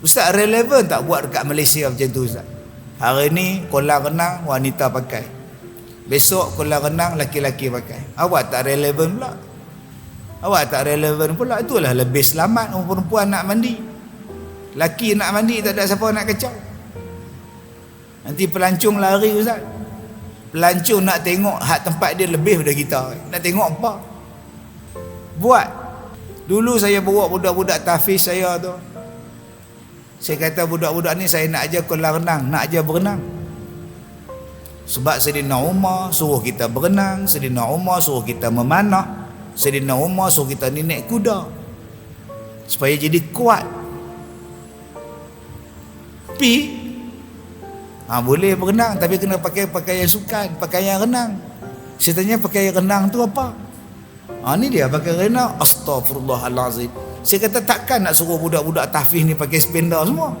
Ustaz relevan tak buat dekat Malaysia macam tu Ustaz? Hari ni kolam renang wanita pakai. Besok kolam renang laki-laki pakai. Awak tak relevan pula. Awak tak relevan pula. Itulah lebih selamat orang perempuan nak mandi. Laki nak mandi tak ada siapa nak kacau. Nanti pelancong lari Ustaz. Pelancong nak tengok hak tempat dia lebih daripada kita. Nak tengok apa? Buat. Dulu saya bawa budak-budak tafiz saya tu. Saya kata budak-budak ni saya nak ajar kolam renang, nak ajar berenang. Sebab Sayyidina Umar suruh kita berenang, Sayyidina Umar suruh kita memanah, Sayyidina Umar suruh kita ni naik kuda. Supaya jadi kuat. Pi ha, boleh berenang tapi kena pakai pakaian sukan, pakaian renang. Saya tanya pakaian renang tu apa? Ha, ni dia pakai renang. Astagfirullahalazim. Saya kata takkan nak suruh budak-budak tahfiz ni pakai spender semua.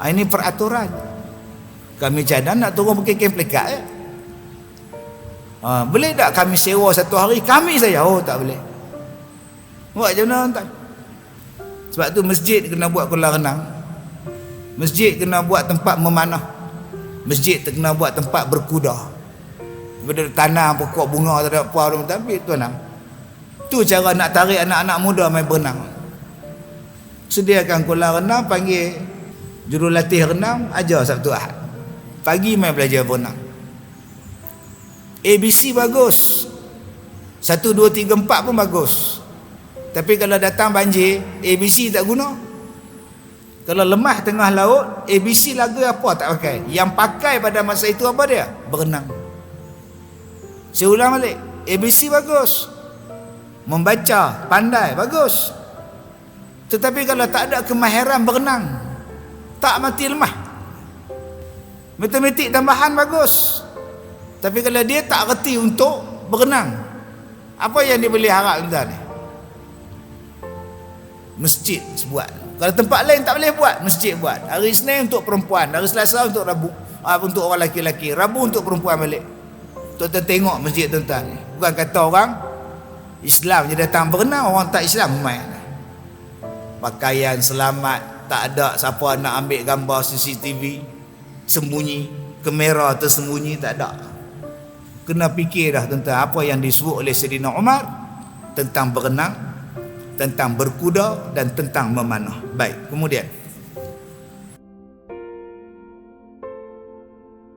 Ha, ini peraturan. Kami cadang nak turun pakai kain plekat ya. Ha, boleh tak kami sewa satu hari? Kami saja. Oh tak boleh. Buat macam mana tak? Sebab tu masjid kena buat kolam renang. Masjid kena buat tempat memanah. Masjid kena buat tempat berkuda. Benda tanam pokok bunga tak ada apa tapi tuan nak. Tu cara nak tarik anak-anak muda main berenang. Sediakan kolam renang panggil jurulatih renang ajar Sabtu Ahad. Pagi main belajar berenang. ABC bagus. 1 2 3 4 pun bagus. Tapi kalau datang banjir, ABC tak guna. Kalau lemah tengah laut, ABC lagu apa tak pakai? Yang pakai pada masa itu apa dia? Berenang. Saya ulang balik. ABC bagus membaca pandai bagus. Tetapi kalau tak ada kemahiran berenang. Tak mati lemah. Matematik tambahan bagus. Tapi kalau dia tak reti untuk berenang. Apa yang dia boleh harap tuan ni masjid buat. Kalau tempat lain tak boleh buat masjid buat. Hari Isnin untuk perempuan hari Selasa untuk Rabu ah, untuk orang lelaki-lelaki Rabu untuk perempuan balik. Untuk tengok masjid tuan-tuan. Bukan kata orang Islam je datang. Berenang orang tak Islam? Main pakaian selamat. Tak ada siapa nak ambil gambar CCTV sembunyi. Kamera tersembunyi. Tak ada. Kena fikir dah tentang apa yang disebut oleh Sayyidina Umar? Tentang berenang tentang berkuda dan tentang memanah. Baik kemudian